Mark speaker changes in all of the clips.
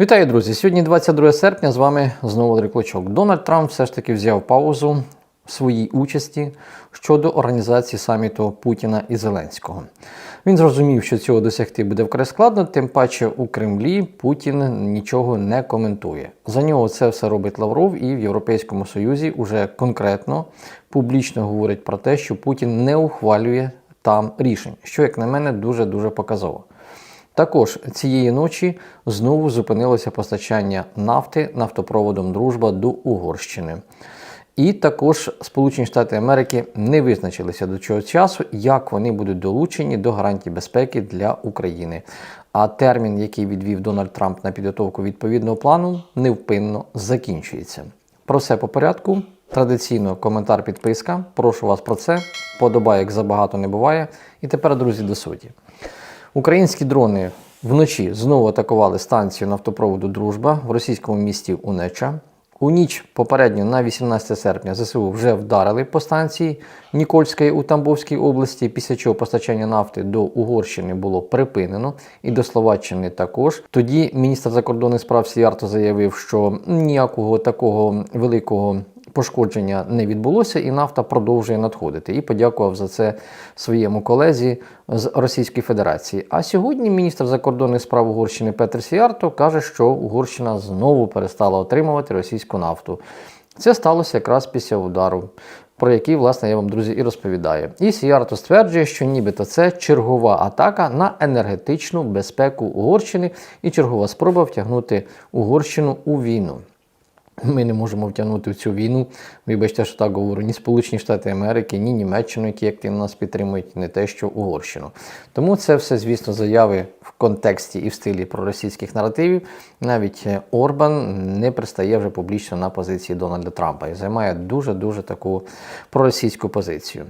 Speaker 1: Вітаю, друзі! Сьогодні 22 серпня. З вами знову Андрій Клочок. Дональд Трамп все ж таки взяв паузу в своїй участі щодо організації саміту Путіна і Зеленського. Він зрозумів, що цього досягти буде вкрай складно, тим паче у Кремлі Путін нічого не коментує. За нього це все робить Лавров, і в Європейському Союзі вже конкретно публічно говорить про те, що Путін не ухвалює там рішень, що, як на мене, дуже дуже показово. Також цієї ночі знову зупинилося постачання нафти нафтопроводом Дружба до Угорщини. І також Сполучені Штати Америки не визначилися до цього часу, як вони будуть долучені до гарантій безпеки для України. А термін, який відвів Дональд Трамп на підготовку відповідного плану, невпинно закінчується. Про все по порядку. Традиційно коментар, підписка. Прошу вас про це. Подобайок забагато не буває. І тепер, друзі, до суті. Українські дрони вночі знову атакували станцію нафтопроводу Дружба в російському місті Унеча. У ніч попередньо на 18 серпня ЗСУ вже вдарили по станції Нікольської у Тамбовській області, після чого постачання нафти до Угорщини було припинено і до Словаччини також. Тоді міністр закордонних справ Сіярто заявив, що ніякого такого великого пошкодження не відбулося, і нафта продовжує надходити. І подякував за це своєму колезі з Російської Федерації. А сьогодні міністр закордонних справ Угорщини Петр Сіарто каже, що Угорщина знову перестала отримувати російську нафту. Це сталося якраз після удару. Про який, власне, я вам, друзі, і розповідаю. І Сіарто стверджує, що нібито це чергова атака на енергетичну безпеку Угорщини і чергова спроба втягнути Угорщину у війну. Ми не можемо втягнути в цю війну. Вибачте, що так говорю, ні Сполучені Штати Америки, ні Німеччину, які активно нас підтримують, не те, що Угорщину. Тому це все, звісно, заяви в контексті і в стилі проросійських наративів. Навіть Орбан не пристає вже публічно на позиції Дональда Трампа і займає дуже-дуже таку проросійську позицію.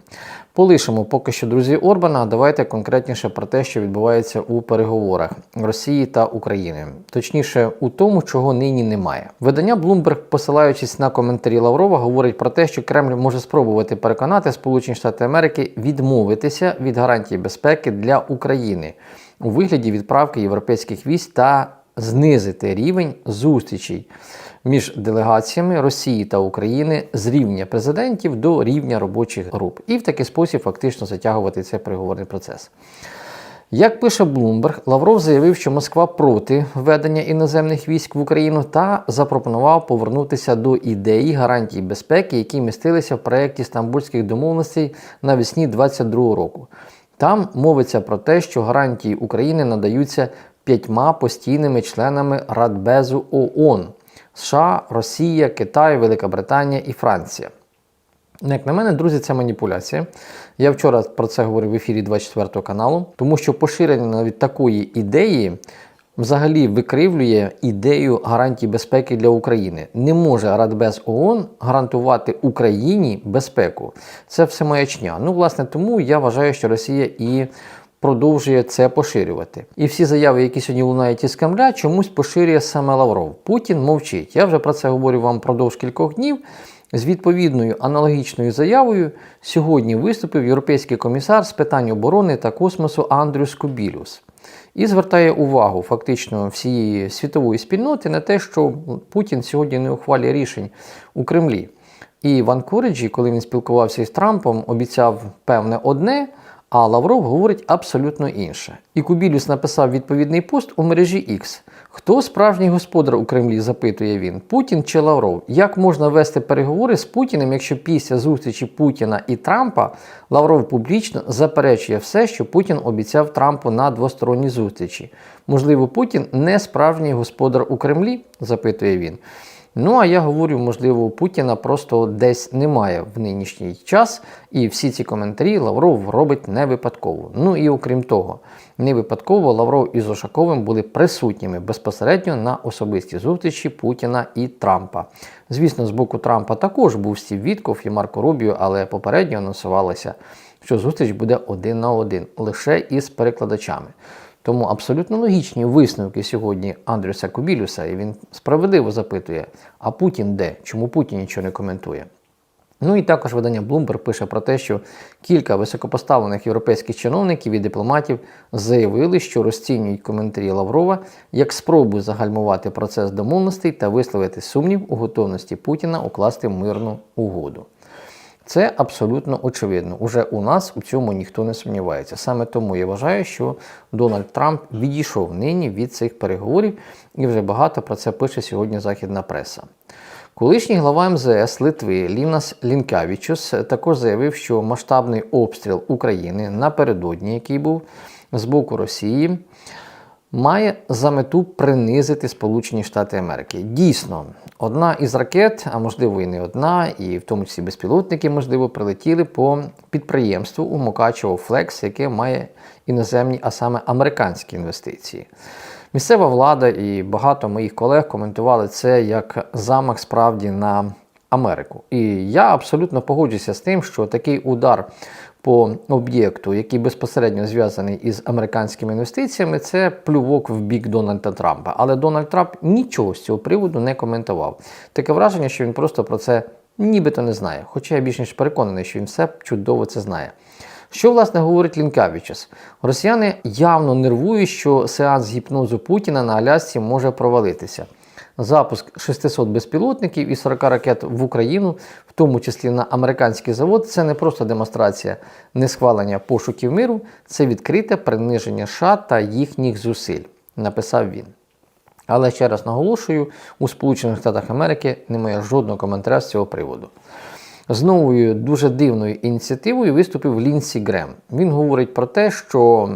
Speaker 1: Полишимо поки що, друзі, Орбана. Давайте конкретніше про те, що відбувається у переговорах Росії та України, точніше, у тому, чого нині немає. Видання Bloomberg, посилаючись на коментарі Лаврова, говорить про те, що Кремль може спробувати переконати Сполучені Штати Америки відмовитися від гарантій безпеки для України у вигляді відправки європейських військ та знизити рівень зустрічей між делегаціями Росії та України з рівня президентів до рівня робочих груп, і в такий спосіб фактично затягувати цей переговорний процес. Як пише Bloomberg, Лавров заявив, що Москва проти введення іноземних військ в Україну та запропонував повернутися до ідеї гарантій безпеки, які містилися в проєкті Стамбульських домовленостей навесні 2022 року. Там мовиться про те, що гарантії України надаються п'ятьма постійними членами Радбезу ООН США, Росія, Китай, Велика Британія і Франція. Як на мене, друзі, це маніпуляція. Я вчора про це говорив в ефірі 24 каналу, тому що поширення навіть такої ідеї взагалі викривлює ідею гарантій безпеки для України. Не може Радбез ООН гарантувати Україні безпеку. Це все маячня. Ну, власне, тому я вважаю, що Росія і продовжує це поширювати. І всі заяви, які сьогодні лунають із Кремля, чомусь поширює саме Лавров. Путін мовчить. Я вже про це говорю вам продовж кількох днів. З відповідною аналогічною заявою сьогодні виступив європейський комісар з питань оборони та космосу Андрюс Кубілюс і звертає увагу фактично всієї світової спільноти на те, що Путін сьогодні не ухвалює рішень у Кремлі. І в Анкориджі, коли він спілкувався із Трампом, обіцяв певне одне. А Лавров говорить абсолютно інше. І Кубілюс написав відповідний пост у мережі X. Хто справжній господар у Кремлі? запитує він, Путін чи Лавров? Як можна вести переговори з Путіним, якщо після зустрічі Путіна і Трампа Лавров публічно заперечує все, що Путін обіцяв Трампу на двосторонній зустрічі? Можливо, Путін не справжній господар у Кремлі? запитує він. Ну, а я говорю, можливо, Путіна просто десь немає в нинішній час, і всі ці коментарі Лавров робить не випадково. Ну і окрім того, не випадково Лавров із Ошаковим були присутніми безпосередньо на особистій зустрічі Путіна і Трампа. Звісно, з боку Трампа також був Стів Вітков і Марко Рубіо, але попередньо анонсувалося, що зустріч буде один на один, лише із перекладачами. Тому абсолютно логічні висновки сьогодні Андрюса Кубілюса, і він справедливо запитує: а Путін де? Чому Путін нічого не коментує? Ну і також видання Bloomberg пише про те, що кілька високопоставлених європейських чиновників і дипломатів заявили, що розцінюють коментарі Лаврова як спробу загальмувати процес домовленостей та висловити сумнів у готовності Путіна укласти мирну угоду. Це абсолютно очевидно. Уже у нас у цьому ніхто не сумнівається. Саме тому я вважаю, що Дональд Трамп відійшов нині від цих переговорів, і вже багато про це пише сьогодні західна преса. Колишній глава МЗС Литви Лінас Лінкавічус також заявив, що масштабний обстріл України напередодні, який був з боку Росії, має за мету принизити Сполучені Штати Америки. Дійсно, одна із ракет, а можливо і не одна, і в тому числі безпілотники, можливо, прилетіли по підприємству у Мукачево Флекс, яке має іноземні, а саме американські інвестиції. Місцева влада і багато моїх колег коментували це як замах справді на Америку. І я абсолютно погоджуюся з тим, що такий удар по об'єкту, який безпосередньо зв'язаний із американськими інвестиціями, це плювок в бік Дональда Трампа. Але Дональд Трамп нічого з цього приводу не коментував. Таке враження, що він просто про це нібито не знає. Хоча я більш ніж переконаний, що він все чудово це знає. Що, власне, говорить Лінкавічес? Росіяни явно нервують, що сеанс гіпнозу Путіна на Алясці може провалитися. Запуск 600 безпілотників і 40 ракет в Україну, в тому числі на американський завод, це не просто демонстрація несхвалення пошуків миру, це відкрите приниження США та їхніх зусиль, написав він. Але ще раз наголошую, у Сполучених Штатах Америки немає жодного коментаря з цього приводу. З новою дуже дивною ініціативою виступив Лінсі Грем. Він говорить про те, що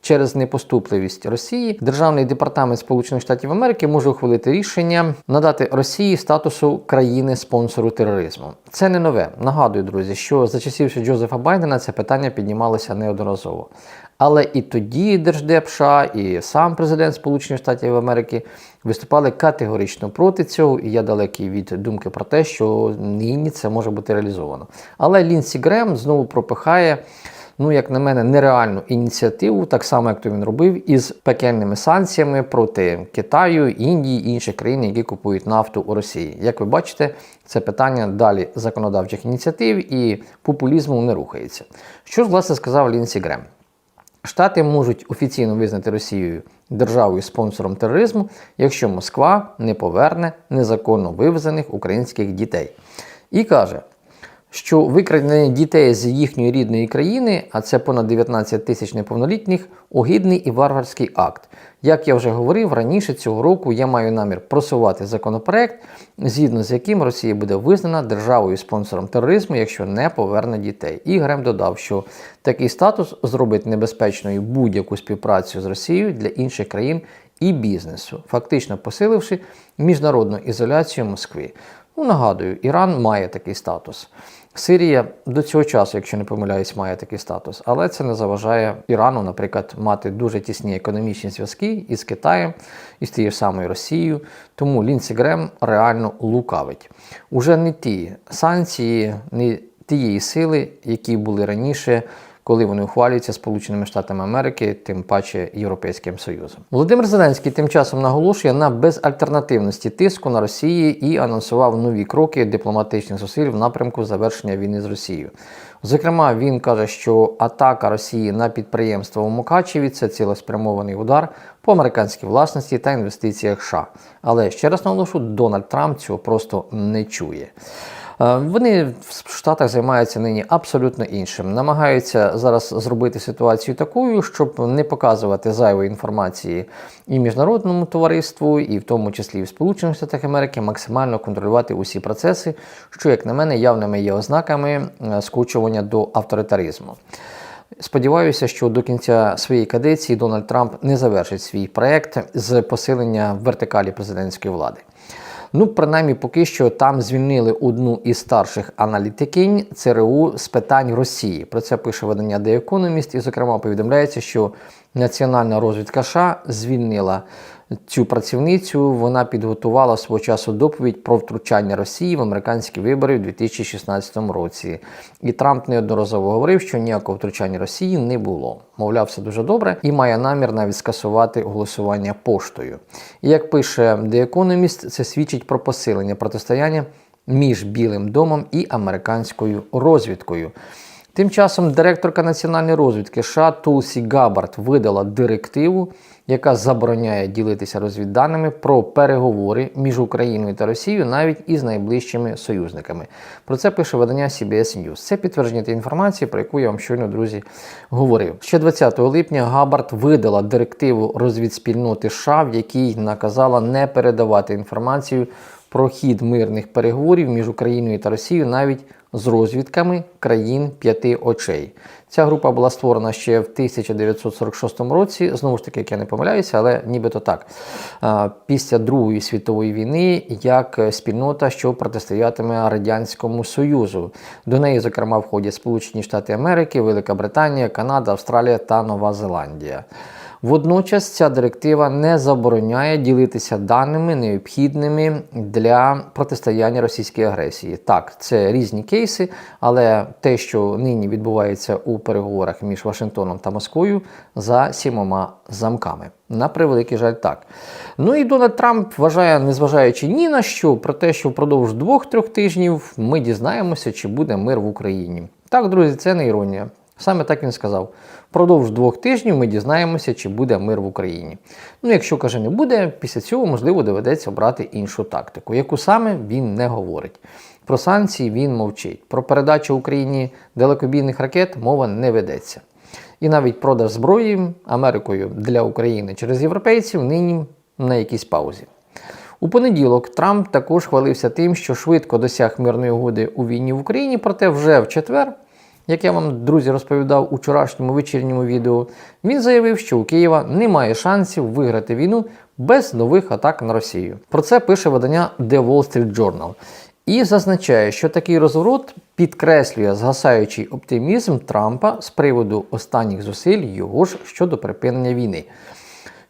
Speaker 1: через непоступливість Росії Державний департамент Сполучених Штатів Америки може ухвалити рішення надати Росії статусу країни-спонсору тероризму. Це не нове. Нагадую, друзі, що за часів Джозефа Байдена це питання піднімалося неодноразово. Але і тоді Держдеп США, і сам президент Сполучених Штатів Америки виступали категорично проти цього, і я далекий від думки про те, що нині це може бути реалізовано. Але Лінсі Грем знову пропихає. Ну, як на мене, нереальну ініціативу, так само, як то він робив, із пекельними санкціями проти Китаю, Індії і інших країн, які купують нафту у Росії. Як ви бачите, це питання далі законодавчих ініціатив і популізму не рухається. Що ж, власне, сказав Лінсі Грем? Штати можуть офіційно визнати Росією державою спонсором тероризму, якщо Москва не поверне незаконно вивезених українських дітей. І каже, що викрадення дітей з їхньої рідної країни, а це понад 19 тисяч неповнолітніх, огидний і варварський акт. Як я вже говорив, раніше цього року я маю намір просувати законопроект, згідно з яким Росія буде визнана державою спонсором тероризму, якщо не поверне дітей. І Грем додав, що такий статус зробить небезпечною будь-яку співпрацю з Росією для інших країн і бізнесу, фактично посиливши міжнародну ізоляцію Москви. Ну, нагадую, Іран має такий статус. Сирія до цього часу, якщо не помиляюсь, має такий статус, але це не заважає Ірану, наприклад, мати дуже тісні економічні зв'язки із Китаєм і з тією самою Росією. Тому Лінсі Грем реально лукавить. Уже не ті санкції, не тієї сили, які були раніше коли вони ухвалюються Сполученими Штатами Америки, тим паче Європейським Союзом. Володимир Зеленський тим часом наголошує на безальтернативності тиску на Росії і анонсував нові кроки дипломатичних зусиль в напрямку завершення війни з Росією. Зокрема, він каже, що атака Росії на підприємство у Мукачеві це цілеспрямований удар по американській власності та інвестиціях США. Але ще раз наголошу, Дональд Трамп цього просто не чує. Е, Вони в Штатах займаються нині абсолютно іншим. Намагаються зараз зробити ситуацію такою, щоб не показувати зайвої інформації і міжнародному товариству, і в тому числі і в Сполучених Штатах Америки, максимально контролювати усі процеси, що, як на мене, явними є ознаками е, скручування до авторитаризму. Сподіваюся, що до кінця своєї кадеції Дональд Трамп не завершить свій проект з посилення вертикалі президентської влади. Ну, принаймні, поки що там звільнили одну із старших аналітикинь ЦРУ з питань Росії. Про це пише видання The Economist, і, зокрема, повідомляється, що Національна розвідка США звільнила цю працівницю. Вона підготувала свого часу доповідь про втручання Росії в американські вибори у 2016 році. І Трамп неодноразово говорив, що ніякого втручання Росії не було. Мовляв, все дуже добре і має намір навіть скасувати голосування поштою. І як пише The Economist, це свідчить про посилення протистояння між Білим домом і американською розвідкою. Тим часом директорка національної розвідки США Тулсі Габард видала директиву, яка забороняє ділитися розвідданими про переговори між Україною та Росією навіть із найближчими союзниками. Про це пише видання CBS News. Це підтвердження тієї інформації, про яку я вам щойно, друзі, говорив. Ще 20 липня Габард видала директиву розвідспільноти США, в якій наказала не передавати інформацію про хід мирних переговорів між Україною та Росією навіть з розвідками країн п'яти очей. Ця група була створена ще в 1946 році, знову ж таки, як я не помиляюся, але нібито так. Після Другої світової війни як спільнота, що протистоятиме Радянському Союзу. До неї, зокрема, входять Сполучені Штати Америки, Велика Британія, Канада, Австралія та Нова Зеландія. Водночас ця директива не забороняє ділитися даними необхідними для протистояння російській агресії. Так, це різні кейси, але те, що нині відбувається у переговорах між Вашингтоном та Москвою, за сімома замками. На превеликий жаль, так. Ну і Дональд Трамп вважає, незважаючи ні на що, про те, що впродовж двох-трьох тижнів ми дізнаємося, чи буде мир в Україні. Так, друзі, це не іронія. Саме так він сказав. Впродовж двох тижнів ми дізнаємося, чи буде мир в Україні. Ну, якщо каже, не буде, після цього, можливо, доведеться обрати іншу тактику, яку саме він не говорить. Про санкції він мовчить. Про передачу Україні далекобійних ракет мова не ведеться. І навіть продаж зброї Америкою для України через європейців нині на якійсь паузі. У понеділок Трамп також хвалився тим, що швидко досяг мирної угоди у війні в Україні, проте вже в четвер. Як я вам, друзі, розповідав у вчорашньому вечірньому відео, він заявив, що у Києва немає шансів виграти війну без нових атак на Росію. Про це пише видання The Wall Street Journal. І зазначає, що такий розворот підкреслює згасаючий оптимізм Трампа з приводу останніх зусиль його ж щодо припинення війни.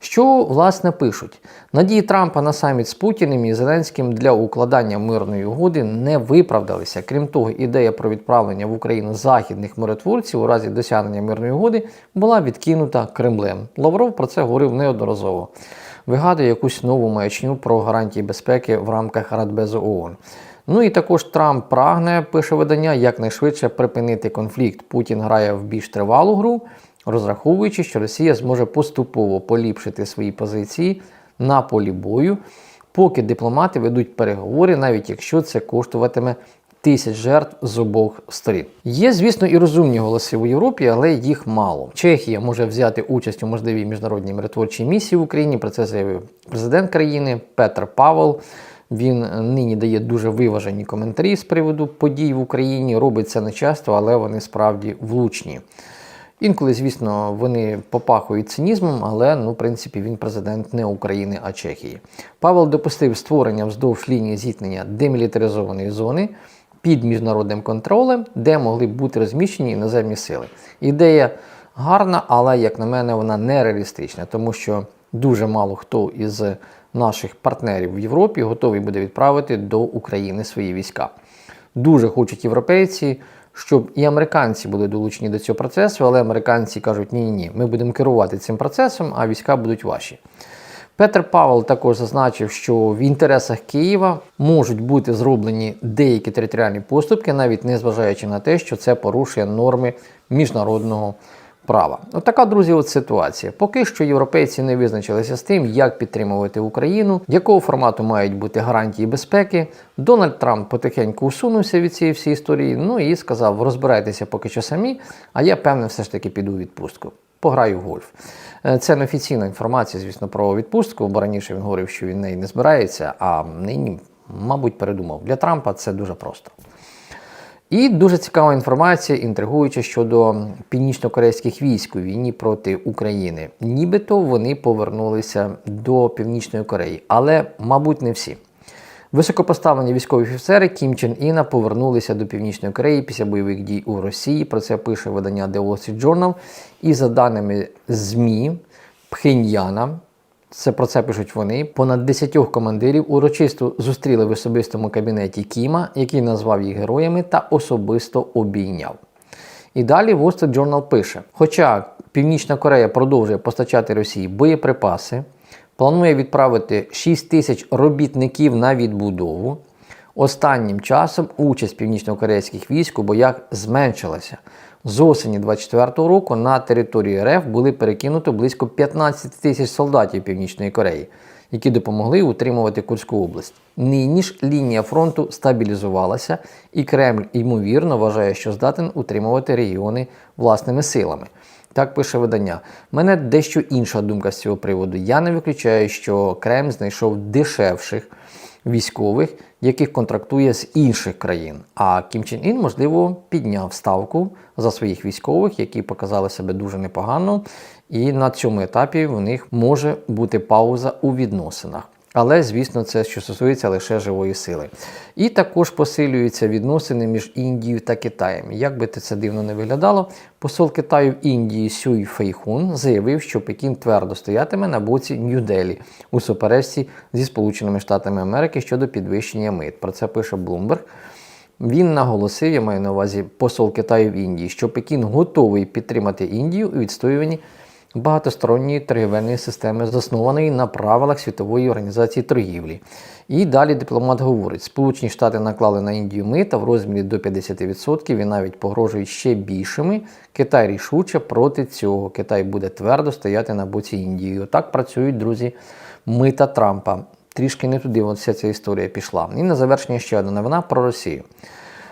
Speaker 1: Що власне пишуть? Надії Трампа на саміт з Путіним і Зеленським для укладання мирної угоди не виправдалися. Крім того, ідея про відправлення в Україну західних миротворців у разі досягнення мирної угоди була відкинута Кремлем. Лавров про це говорив неодноразово. Вигадує якусь нову маячню про гарантії безпеки в рамках Радбезу ООН. Ну і також Трамп прагне, пише видання, якнайшвидше припинити конфлікт. Путін грає в більш тривалу гру розраховуючи, що Росія зможе поступово поліпшити свої позиції на полі бою, поки дипломати ведуть переговори, навіть якщо це коштуватиме тисяч жертв з обох сторін. Є, звісно, і розумні голоси у Європі, але їх мало. Чехія може взяти участь у можливій міжнародній миротворчій місії в Україні. Про це заявив президент країни Петр Павел. Він нині дає дуже виважені коментарі з приводу подій в Україні. Робить це не часто, але вони справді влучні. Інколи, звісно, вони попахують цинізмом, але ну, в принципі він президент не України, а Чехії. Павел допустив створення вздовж лінії зіткнення демілітаризованої зони під міжнародним контролем, де могли б бути розміщені іноземні сили. Ідея гарна, але, як на мене, вона нереалістична, тому що дуже мало хто із наших партнерів в Європі готовий буде відправити до України свої війська. Дуже хочуть європейці щоб і американці були долучені до цього процесу, але американці кажуть, ні, ні, ми будемо керувати цим процесом, а війська будуть ваші. Петр Павел також зазначив, що в інтересах Києва можуть бути зроблені деякі територіальні поступки, навіть не зважаючи на те, що це порушує норми міжнародного права. От така, друзі, от ситуація. Поки що європейці не визначилися з тим, як підтримувати Україну, якого формату мають бути гарантії безпеки. Дональд Трамп потихеньку усунувся від цієї всієї історії. Ну і сказав: розбирайтеся поки що самі, а я певне все ж таки піду у відпустку. Пограю в гольф. Е, це не офіційна інформація, звісно, про відпустку, бо раніше він говорив, що він неї не збирається, а нині, мабуть, передумав. Для Трампа це дуже просто. І дуже цікава інформація, інтригуюча щодо північно-корейських військ у війні проти України. Нібито вони повернулися до Північної Кореї, але, мабуть, не всі. Високопоставлені військові офіцери Кім Чен Іна повернулися до Північної Кореї після бойових дій у Росії. Про це пише видання The Wall Street Journal. І за даними ЗМІ Пхеньяна, це про це пишуть вони. Понад 10 командирів урочисто зустріли в особистому кабінеті Кіма, який назвав їх героями, та особисто обійняв. І далі Wall Street Journal пише: хоча Північна Корея продовжує постачати Росії боєприпаси, планує відправити 6 тисяч робітників на відбудову. Останнім часом участь північнокорейських військ у боях зменшилася. З осені 24-го року на територію РФ були перекинуто близько 15 тисяч солдатів Північної Кореї, які допомогли утримувати Курську область. Нині ж лінія фронту стабілізувалася, і Кремль, ймовірно, вважає, що здатен утримувати регіони власними силами. Так пише видання. Мене дещо інша думка з цього приводу. Я не виключаю, що Кремль знайшов дешевших військових, яких контрактує з інших країн. А Кім Чен Ін, можливо, підняв ставку за своїх військових, які показали себе дуже непогано. І на цьому етапі в них може бути пауза у відносинах. Але, звісно, це що стосується лише живої сили. І також посилюються відносини між Індією та Китаєм. Як би це дивно не виглядало, посол Китаю в Індії Сюй Фейхун заявив, що Пекін твердо стоятиме на боці Нью-Делі у суперечці зі Сполученими Штатами Америки щодо підвищення мит. Про це пише Bloomberg. Він наголосив, я маю на увазі посол Китаю в Індії, що Пекін готовий підтримати Індію у відстоюванні багатосторонньої торгівельної системи, заснованої на правилах Світової організації торгівлі. І далі дипломат говорить: Сполучені Штати наклали на Індію мита в розмірі до 50% і навіть погрожують ще більшими. Китай рішуче проти цього. Китай буде твердо стояти на боці Індії. Отак працюють друзі мита Трампа. Трішки не туди вся ця історія пішла. І на завершення ще одна новина про Росію.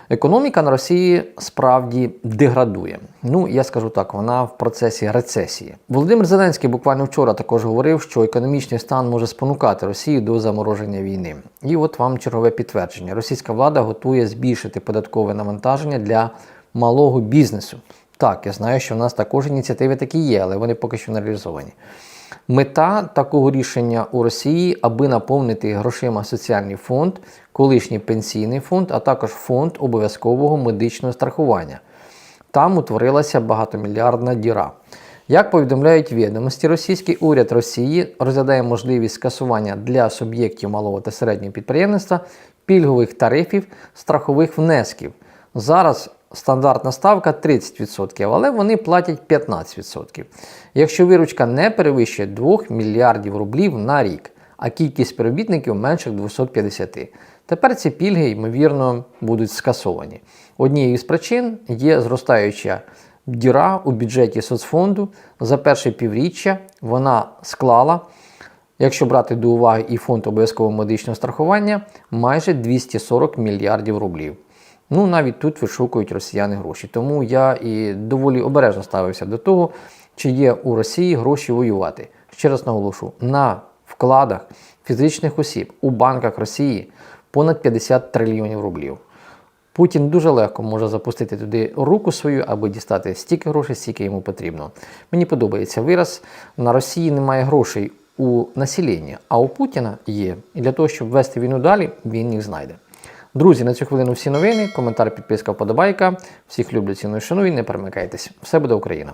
Speaker 1: Економіка на Росії справді деградує. Ну, я скажу так, вона в процесі рецесії. Володимир Зеленський буквально вчора також говорив, що економічний стан може спонукати Росію до замороження війни. І от вам чергове підтвердження: російська влада готує збільшити податкове навантаження для малого бізнесу. Так, я знаю, що в нас також ініціативи такі є, але вони поки що не реалізовані. Мета такого рішення у Росії, аби наповнити грошима соціальний фонд, колишній пенсійний фонд, а також фонд обов'язкового медичного страхування. Там утворилася багатомільярдна діра. Як повідомляють відомості, російський уряд Росії розглядає можливість скасування для суб'єктів малого та середнього підприємництва пільгових тарифів страхових внесків. Зараз стандартна ставка 30%, але вони платять 15%. Якщо виручка не перевищує 2 мільярдів рублів на рік, а кількість співробітників менше 250. Тепер ці пільги, ймовірно, будуть скасовані. Однією з причин є зростаюча діра у бюджеті соцфонду. За перше півріччя вона склала, якщо брати до уваги і фонд обов'язкового медичного страхування, майже 240 мільярдів рублів. Ну, навіть тут вишукують росіяни гроші. Тому я і доволі обережно ставився до того, чи є у Росії гроші воювати. Ще раз наголошу, на вкладах фізичних осіб у банках Росії понад 50 трильйонів рублів. Путін дуже легко може запустити туди руку свою, аби дістати стільки грошей, стільки йому потрібно. Мені подобається вираз: на Росії немає грошей у населення, а у Путіна є. І для того, щоб вести війну далі, він їх знайде. Друзі, на цю хвилину всі новини. Коментар, підписка, вподобайка. Всіх люблю, ціную, шаную. Не перемикайтесь. Все буде Україна!